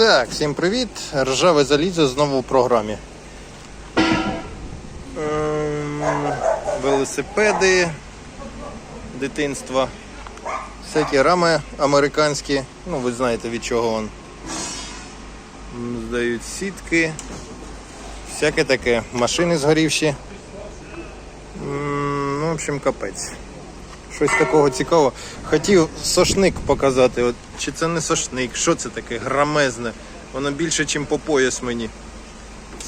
Так, всім привіт. Ржаве залізо знову в програмі. Ем, велосипеди дитинства. Всякі рами американські. Ну, ви знаєте від чого він. Здають сітки. Всяке таке. Машини згорівші. М, Ну, в общем, капець. Щось такого цікавого. Хотів сошник показати. От, чи це не сошник? Що це таке? Грамезне. Воно більше, ніж по пояс мені.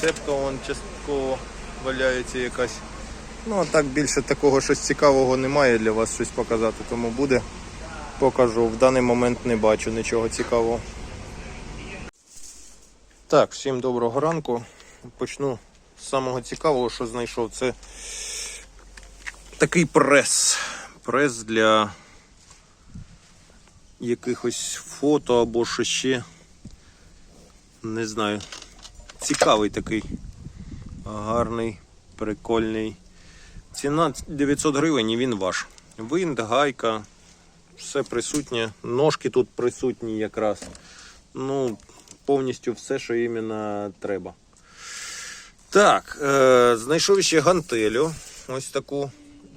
Цепка вон частково валяється якась. Ну а так більше такого щось цікавого немає для вас щось показати, тому буде. Покажу. В даний момент не бачу нічого цікавого. Так, всім доброго ранку. Почну з самого цікавого, що знайшов. Це такий прес. Прес для якихось фото або що ще. Не знаю. Цікавий такий. Гарний, прикольний. Ціна 900 гривень і він ваш. Винт, гайка, все присутнє. Ножки тут присутні якраз. Ну, повністю все, що іменно треба. Так, е, знайшов ще гантелю. Ось таку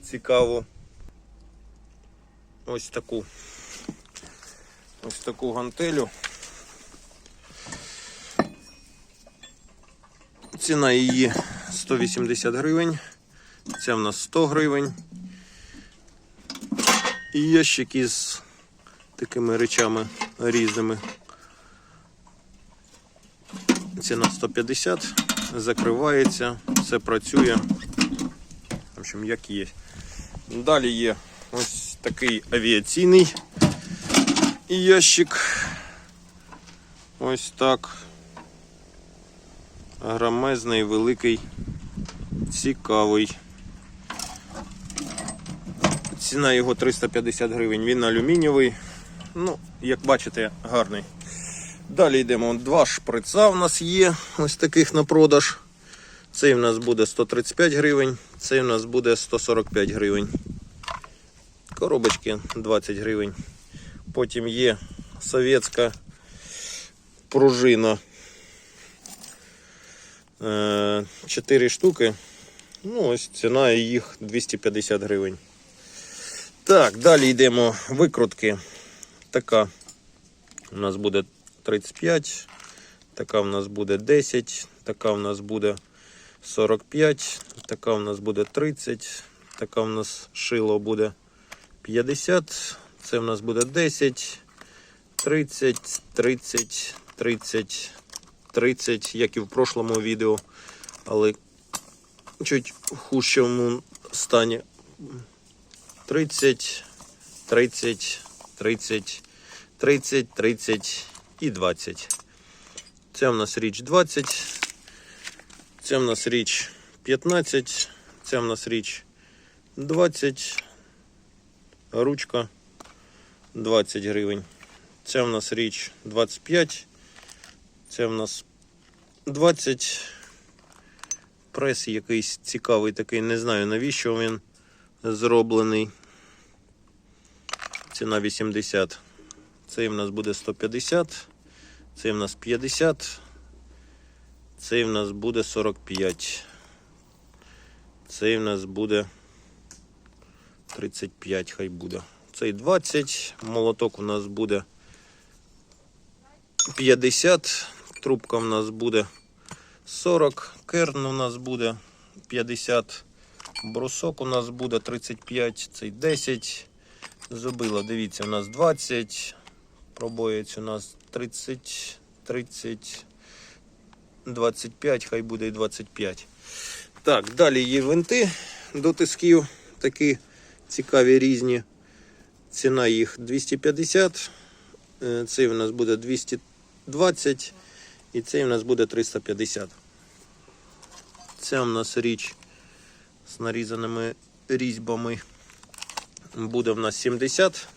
цікаву. Ось таку. Ось таку гантелю. Ціна її 180 гривень. Ця в нас 100 гривень. І ящик із такими речами різними. Ціна 150, закривається, все працює. В общем, як є. Далі є ось такий авіаційний ящик. Ось так. Громезний, великий, цікавий. Ціна його 350 гривень. Він алюмінієвий. Ну, як бачите, гарний. Далі йдемо. Два шприца у нас є. Ось таких на продаж. Цей в нас буде 135 гривень, цей у нас буде 145 гривень. Коробочки 20 гривень. Потім є совєтська пружина. 4 штуки. Ну, ось ціна їх 250 гривень. Так, далі йдемо викрутки. Така у нас буде 35, така у нас буде 10, така у нас буде 45, така у нас буде 30, така у нас шило буде 50, це у нас буде 10, 30, 30, 30, 30, як і в прошлому відео, але чуть в хужчому стані. 30, 30, 30, 30, 30 і 20. Це в нас річ 20. Це в нас річ 15. Це в нас річ 20. Ручка 20 гривень. Це в нас річ 25. Це в нас 20. Прес якийсь цікавий такий, не знаю навіщо він зроблений. Ціна 80. Цей в нас буде 150. Цей в нас 50. Цей в нас буде 45. Цей в нас буде 35, хай буде. Цей 20. Молоток у нас буде 50. Трубка у нас буде 40. Керн у нас буде 50. Брусок у нас буде 35, цей 10. Зубило, дивіться, у нас 20. Пробоєць у нас 30, 30, 25, хай буде і 25. Так, далі є винти до тисків. Такі цікаві різні. Ціна їх 250. Е, Цей у нас буде 220 і цей у нас буде 350. Це у нас річ з нарізаними різьбами. Буде в нас 70.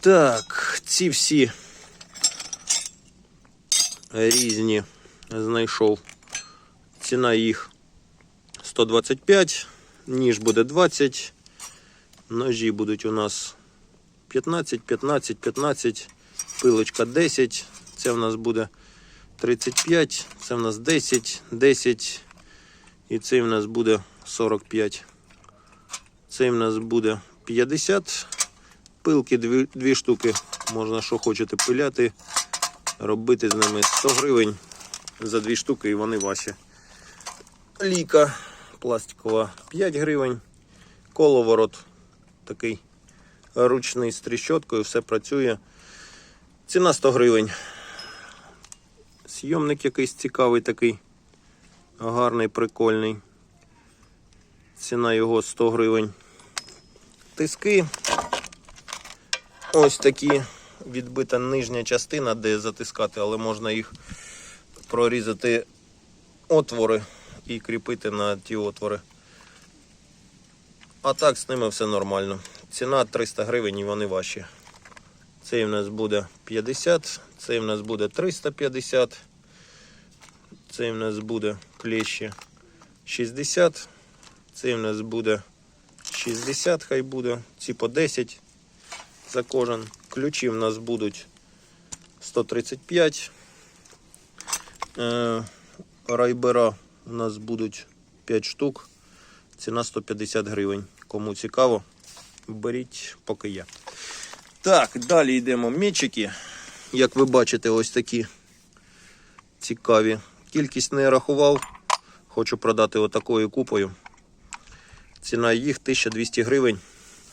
Так, ці всі різні знайшов. Ціна їх 125, ніж буде 20. Ножі будуть у нас 15, 15, 15, пилочка 10. Це в нас буде 35, це в нас 10, 10 і цей в нас буде 45. Цей в нас буде 50. Пилки дві, дві штуки. Можна що хочете пиляти, робити з ними 100 гривень за дві штуки і вони ваші. Ліка пластикова 5 гривень. Коловорот такий ручний з тріщоткою, все працює. Ціна 100 гривень. Сйомник якийсь цікавий такий. Гарний, прикольний. Ціна його 100 гривень. Тиски. Ось такі відбита нижня частина, де затискати, але можна їх прорізати отвори і кріпити на ті отвори. А так з ними все нормально. Ціна 300 гривень і вони ваші. Цей в нас буде 50, цей в нас буде 350, цей в нас буде клещі 60, цей в нас буде 60, хай буде, ці по 10 за кожен. Ключі в нас будуть 135. Е, райбера у нас будуть 5 штук. Ціна 150 гривень. Кому цікаво, беріть, поки є. Так, далі йдемо мечики. Як ви бачите, ось такі цікаві. Кількість не рахував. Хочу продати отакою купою. Ціна їх 1200 гривень.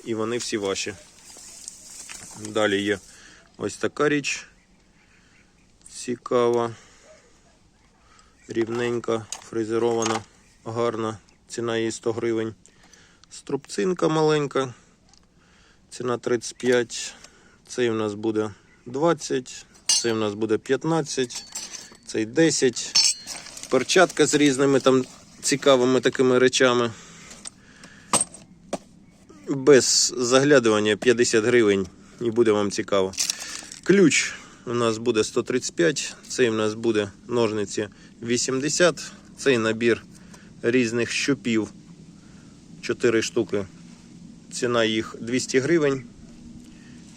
І вони всі ваші. Далі є ось така річ. Цікава. Рівненька, фрезерована, гарна. Ціна її 100 гривень. Струбцинка маленька. Ціна 35. Цей у нас буде 20. Цей у нас буде 15. Цей 10. Перчатка з різними там цікавими такими речами. Без заглядування 50 гривень. І буде вам цікаво. Ключ у нас буде 135. Цей у нас буде ножниці 80. Цей набір різних щупів. 4 штуки. Ціна їх 200 гривень.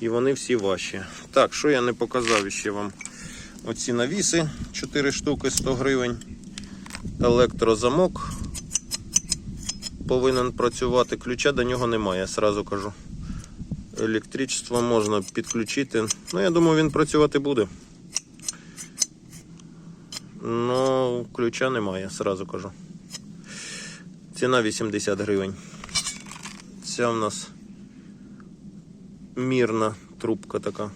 І вони всі ваші. Так, що я не показав ще вам? Оці навіси 4 штуки 100 гривень. Електрозамок повинен працювати. Ключа до нього немає, сразу кажу. Електричество можна підключити. Ну, я думаю, він працювати буде. Ну, ключа немає, сразу кажу. Ціна 80 гривень. Ця в нас мірна трубка така.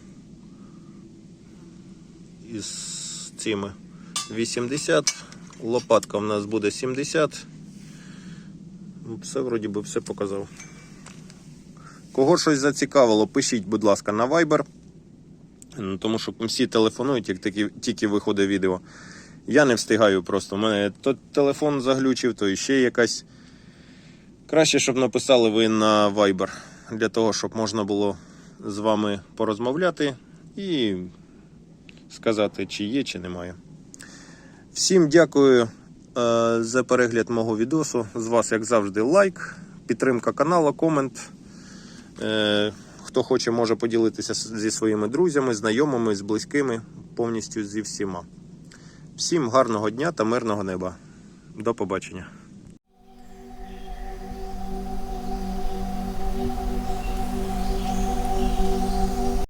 Із цими 80. Лопатка в нас буде 70. Ну, Все вроді би все показав. Кого щось зацікавило, пишіть, будь ласка, на Viber. Ну, Тому що всі телефонують, як тільки, тільки виходить відео. Я не встигаю просто. У мене то телефон заглючив, то ще якась. Краще, щоб написали ви на Viber, для того, щоб можна було з вами порозмовляти і сказати, чи є, чи немає. Всім дякую е, за перегляд мого відосу. З вас, як завжди, лайк, підтримка каналу, комент. Е, хто хоче, може поділитися зі своїми друзями, знайомими, з близькими, повністю зі всіма. Всім гарного дня та мирного неба. До побачення.